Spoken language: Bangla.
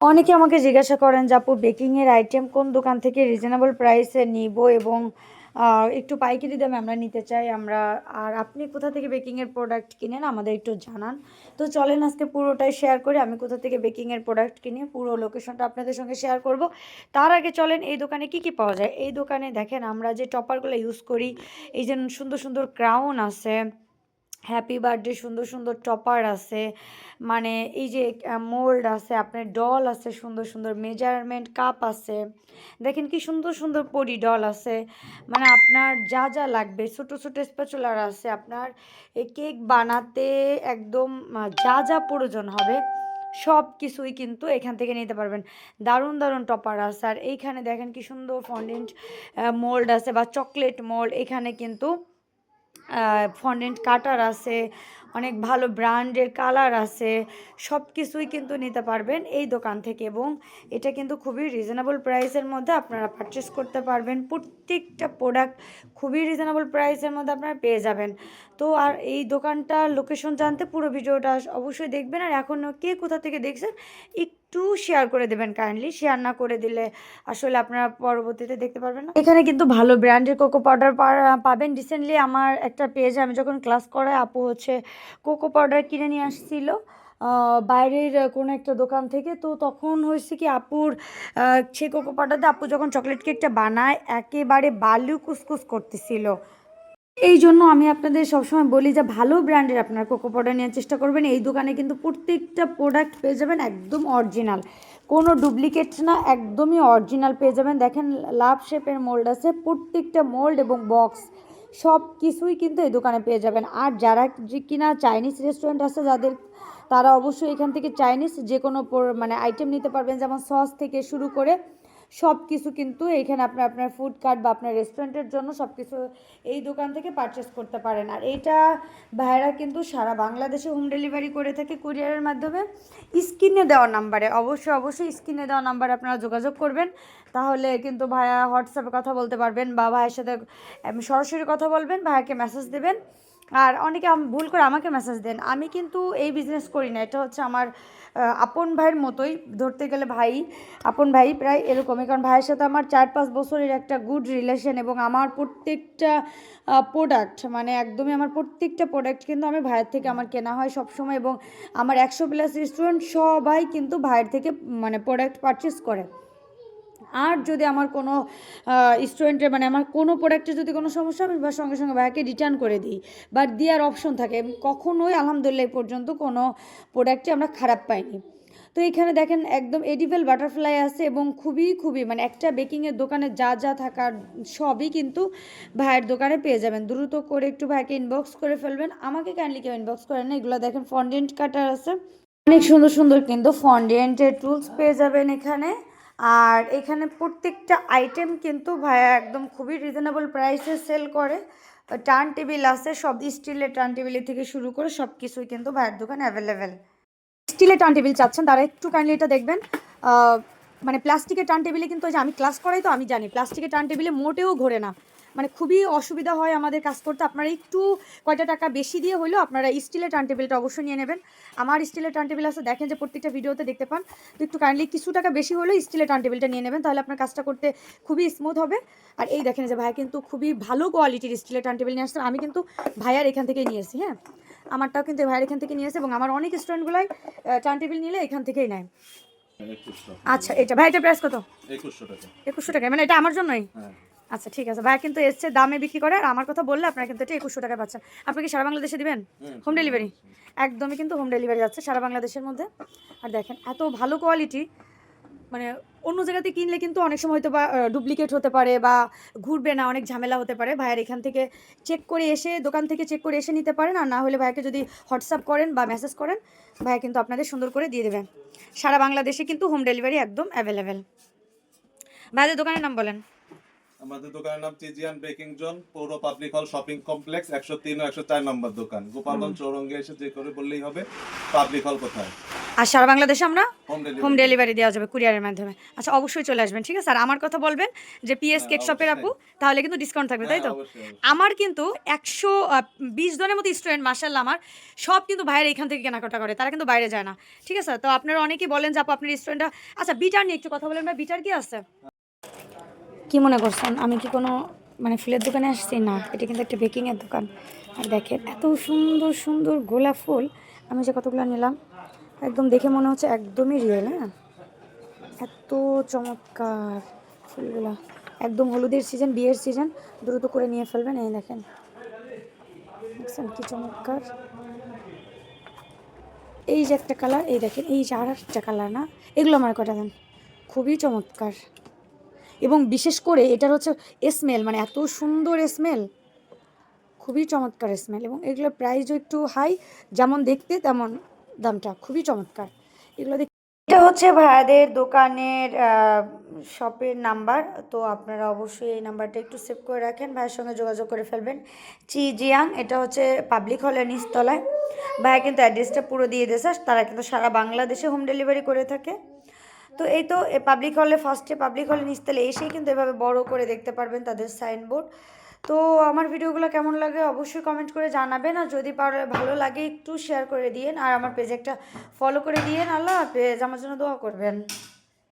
অনেকে আমাকে জিজ্ঞাসা করেন যে, আপু বেকিংয়ের আইটেম কোন দোকান থেকে রিজনেবল প্রাইসে নিব এবং একটু পাইকারি দামে আমরা নিতে চাই, আমরা, আর আপনি কোথা থেকে বেকিংয়ের প্রোডাক্ট কিনেন আমাদের একটু জানান। তো চলেন আজকে পুরোটাই শেয়ার করি, আমি কোথা থেকে বেকিংয়ের প্রোডাক্ট কিনি, পুরো লোকেশনটা আপনাদের সঙ্গে শেয়ার করব। তার আগে চলেন, এই দোকানে কি কি পাওয়া যায়? এই দোকানে দেখেন, আমরা যে টপারগুলো ইউজ করি, এই যে সুন্দর সুন্দর ক্রাউন আছে হ্যাপি বার্থডে সুন্দর সুন্দর টপার আছে। মানে এই যে মোল্ড আছে, আপনার ডল আছে, সুন্দর সুন্দর মেজারমেন্ট কাপ আছে। দেখেন কি সুন্দর সুন্দর পরি ডল আছে। মানে আপনার যা যা লাগবে, ছোটো ছোটো স্প্যাচুলার আছে, আপনার এই কেক বানাতে একদম যা যা প্রয়োজন হবে, সব কিছুই কিন্তু এখান থেকে নিতে পারবেন। দারুণ দারুণ টপার আছে। আর এইখানে দেখেন কি সুন্দর ফন্ডেন্ট মোল্ড আছে বা চকলেট মোল্ড এখানে কিন্তু ফন্ডেন্ট কাটার আছে, অনেক ভালো ব্র্যান্ডের কালার আছে সব কিছুই কিন্তু নিতে পারবেন এই দোকান থেকে এবং এটা কিন্তু খুবই রিজনেবল প্রাইসের মধ্যে আপনারা পারচেস করতে পারবেন। প্রত্যেকটা প্রোডাক্ট খুবই রিজনেবল প্রাইসের মধ্যে আপনারা পেয়ে যাবেন। তো আর এই দোকানটার লোকেশন জানতে পুরো ভিডিওটা অবশ্যই দেখবেন। আর এখনও কে কোথা থেকে দেখছেন একটু শেয়ার করে দেবেন কাইন্ডলি শেয়ার না করে দিলে আসলে আপনারা পরবর্তীতে দেখতে পারবেন না। এখানে কিন্তু ভালো ব্র্যান্ডের কোকো পাউডার পাবেন। রিসেন্টলি আমার একটা পেজ আমি যখন ক্লাস করাই, আপু হচ্ছে কোকো পাউডার কিনে নিয়ে আসছিল বাইরের কোনো একটা দোকান থেকে। তো তখন হয়েছে কি আপুর সে কোকো পাউডার দিয়ে আপু যখন চকলেট কেকটা বানায়, একেবারে বালু কুসকুস করতেছিল। এই জন্য আমি আপনাদের সবসময় বলি যে ভালো ব্র্যান্ডের আপনার কোকো পাউডার নেওয়ার চেষ্টা করবেন। এই দোকানে কিন্তু প্রত্যেকটা প্রোডাক্ট পেয়ে যাবেন একদম অরিজিনাল কোনো ডুপ্লিকেট না, একদমই অরিজিনাল পেয়ে যাবেন। দেখেন লাভ শেপের মোল্ড আছে, প্রত্যেকটা মোল্ড এবং বক্স সব কিছুই কিন্তু এই দোকানে পেয়ে যাবেন। আর যারা কিনা চাইনিজ রেস্টুরেন্ট আছে, যাদের তারা অবশ্যই এখান থেকে চাইনিজ যে কোনো মানে আইটেম নিতে পারবেন, যেমন সস থেকে শুরু করে সব কিছু কিন্তু এখানে আপনার আপনার ফুড কার্ট বা আপনার রেস্টুরেন্টের জন্য সব কিছু এই দোকান থেকে পারচেস করতে পারেন। আর এইটা ভাইরা কিন্তু সারা বাংলাদেশে হোম ডেলিভারি করে থাকে কুরিয়ারের মাধ্যমে। স্ক্রিনে দেওয়া নাম্বারে অবশ্যই অবশ্যই স্ক্রিনে দেওয়া নাম্বারে আপনারা যোগাযোগ করবেন। তাহলে কিন্তু ভাইয়া হোয়াটসঅ্যাপে কথা বলতে পারবেন বা ভাইয়ের সাথে সরাসরি কথা বলবেন, ভাইয়াকে মেসেজ দেবেন। আর অনেকে ভুল করে আমাকে মেসেজ দেন। আমি কিন্তু এই বিজনেস করি না। এটা হচ্ছে আমার আপন ভাইয়ের মতোই। ধরতে গেলে ভাই, আপন ভাই প্রায় এরকমই। কারণ ভাইয়ের সাথে আমার চার পাঁচ বছরের একটা গুড রিলেশন এবং আমার প্রত্যেকটা প্রোডাক্ট মানে একদমই আমার প্রত্যেকটা প্রোডাক্ট কিন্তু আমি ভাইয়ের থেকে আমার কেনা হয় সবসময় এবং আমার একশো প্লাস রেস্টুরেন্ট সবাই কিন্তু ভাইয়ের থেকে মানে প্রোডাক্ট পারচেস করে। আর যদি আমার কোনো স্টুডেন্টের মানে আমার কোনো প্রোডাক্টে যদি কোনো সমস্যা আমি বা সঙ্গে সঙ্গে ভাইয়াকে রিটার্ন করে দিই। বা দেওয়ার অপশন থাকে। কখনোই আলহামদুলিল্লাহ পর্যন্ত কোনো প্রোডাক্টে আমরা খারাপ পাইনি। তো এখানে দেখেন একদম এডিবেল বাটারফ্লাই আছে এবং খুবই খুবই মানে একটা বেকিংয়ের দোকানে যা যা থাকার সবই কিন্তু ভাইয়ের দোকানে পেয়ে যাবেন। দ্রুত করে একটু ভাইকে ইনবক্স করে ফেলবেন। আমাকে কাইন্ডলি কেউ ইনবক্স করেন না, এগুলো দেখেন ফন্ডেন্ট কাটার আছে। অনেক সুন্দর সুন্দর কিন্তু ফন্ডেন্টের টুলস পেয়ে যাবেন এখানে। আর এখানে প্রত্যেকটা আইটেম কিন্তু ভায়া একদম খুবই রিজনেবল প্রাইসে সেল করে। টার্ন টেবিল আছে, সব স্টিলের টার্ন টেবিলের থেকে শুরু করে সব কিছুই কিন্তু ভাইয়ের দোকানে অ্যাভেলেবেল স্টিলের টার্ন টেবিল চাচ্ছেন, তারা একটু কাইন্ডলি এটা দেখবেন। মানে প্লাস্টিকের টার্ন টেবিলে কিন্তু যে আমি ক্লাস করাই তো, আমি জানি। প্লাস্টিকের টার্ন টেবিলে মোটেও ঘোরে না। মানে খুবই অসুবিধা হয় আমাদের কাজ করতে। আপনারা একটু কয়টা টাকা বেশি দিয়ে হলেও আপনারা স্টিলের টার্ন টেবিলটা অবশ্যই নিয়ে নেবেন। আমার স্টিলের টার্ন টেবিল আছে দেখেন যে প্রত্যেকটা ভিডিওতে দেখতে পান। তো একটু কাইন্ডলি কিছু টাকা বেশি হলেও স্টিলের টার্ন টেবিলটা নিয়ে নেবেন তাহলে আপনার কাজটা করতে খুবই স্মুথ হবে। আর এই দেখেন যে ভাই কিন্তু খুবই ভালো কোয়ালিটির স্টিলের টার্ন টেবিল নিয়ে আসছেন। আমি কিন্তু ভাইয়ার এখান থেকেই নিয়েছি হ্যাঁ? আমারটাও কিন্তু ভাইয়ের এখান থেকে নিয়েছে এবং আমার অনেক স্টুডেন্টগুলাই টার্ন টেবিল নিলে এখান থেকেই নেয়। আচ্ছা এটা ভাই এটা প্রাইস কত? একুশশো টাকা। একুশশো টাকা মানে এটা আমার জন্যই? হ্যাঁ। আচ্ছা ঠিক আছে। ভাইয়া কিন্তু এসছে দামে বিক্রি করে আর আমার কথা বললে আপনারা কিন্তু এটা একুশশো টাকায় পাচ্ছেন। আপনি কি সারা বাংলাদেশে দিবেন? হোম। ডেলিভারি একদমই কিন্তু হোম ডেলিভারি যাচ্ছে সারা বাংলাদেশের মধ্যে। আর দেখেন এত ভালো কোয়ালিটি মানে অন্য জায়গাতে কিনলে কিন্তু অনেক সময় হয়তো বা ডুপ্লিকেট হতে পারে বা ঘুরবে না অনেক ঝামেলা হতে পারে। ভাইয়ের এখান থেকে চেক করে এসে দোকান থেকে চেক করে এসে নিতে পারেন। আর না হলে ভাইকে যদি হোয়াটসঅ্যাপ করেন বা মেসেজ করেন ভাইয়া কিন্তু আপনাদের সুন্দর করে দিয়ে দেবেন। সারা বাংলাদেশে কিন্তু হোম ডেলিভারি একদম অ্যাভেলেবেল ভাইদের দোকানের নাম বলেন। আমাদের দোকানের নাম চিজিয়ান বেকিং জোন পৌর পাবলিক হল শপিং কমপ্লেক্স একশো তিন ও একশো চার নম্বর দোকান। গোপালগঞ্জ চৌরঙ্গে এসে যে করে বললেই হবে পাবলিক হল কোথায়? আর সারা বাংলাদেশে আমরা হোম ডেলিভারি দেওয়া যাবে কুরিয়ারের মাধ্যমে। আচ্ছা অবশ্যই চলে আসবেন ঠিক আছে? আর আমার কথা বলবেন যে পিএস কেক শপের আপু তাহলে কিন্তু ডিসকাউন্ট থাকবে তাই তো? হ্যাঁ, অবশ্যই। আমার কিন্তু একশো বিশ জনের মতো স্টুডেন্ট মাসাল্লাহ আমার সব কিন্তু বাইরে এখান থেকে কেনাকাটা করে তারা কিন্তু বাইরে যায় না ঠিক আছে? তো আপনারা অনেকেই বলেন যে আপু আপনার স্টুডেন্টরা আচ্ছা বিটার নিয়ে একটু কথা বলেন ভাই বিটার কি আছে? কি মনে করছেন? আমি কি কোনো মানে ফুলের দোকানে আসছি? না, এটা কিন্তু একটা বেকিংয়ের দোকান। আর দেখেন, এত সুন্দর সুন্দর গোলাপ ফুল। আমি যে কতগুলো নিলাম, একদম দেখে মনে হচ্ছে একদমই রিয়েল হ্যাঁ? এত চমৎকার ফুলগুলো। একদম হলুদের সিজন বিয়ের সিজন দ্রুত করে নিয়ে ফেলবেন। এই দেখেন, দেখছেন কি চমৎকার? এই যে একটা কালার এই দেখেন, এই যে আর একটা কালার না? এগুলো আমার কটা দেন? খুবই চমৎকার। এবং বিশেষ করে এটার হচ্ছে স্মেল মানে এত সুন্দর স্মেল খুবই চমৎকার স্মেল এবং এগুলোর প্রাইসও একটু হাই যেমন দেখতে তেমন দামটা খুবই চমৎকার। এগুলো এটা হচ্ছে ভাইয়াদের দোকানের শপের নাম্বার তো আপনারা অবশ্যই এই নাম্বারটা একটু সেভ করে রাখেন, ভাইয়ের সঙ্গে যোগাযোগ করে ফেলবেন। চি জিয়াং এটা হচ্ছে পাবলিক হলের নিচতলায়। ভাইয়া কিন্তু অ্যাড্রেসটা পুরো দিয়ে দিয়েছে, তারা কিন্তু সারা বাংলাদেশে হোম ডেলিভারি করে থাকে। তো এই তো পাবলিক হলে ফার্স্টে পাবলিক হলে নিচতলে এসেই কিন্তু এভাবে বড় করে দেখতে পারবেন তাদের সাইনবোর্ড তো আমার ভিডিওগুলো কেমন লাগে অবশ্যই কমেন্ট করে জানাবেন, আর যদি পারে, ভালো লাগে একটু শেয়ার করে দিয়েন, আর আমার পেজে একটা ফলো করে দিয়েন, আল্লাহ পেজ আমার জন্য দোয়া করবেন।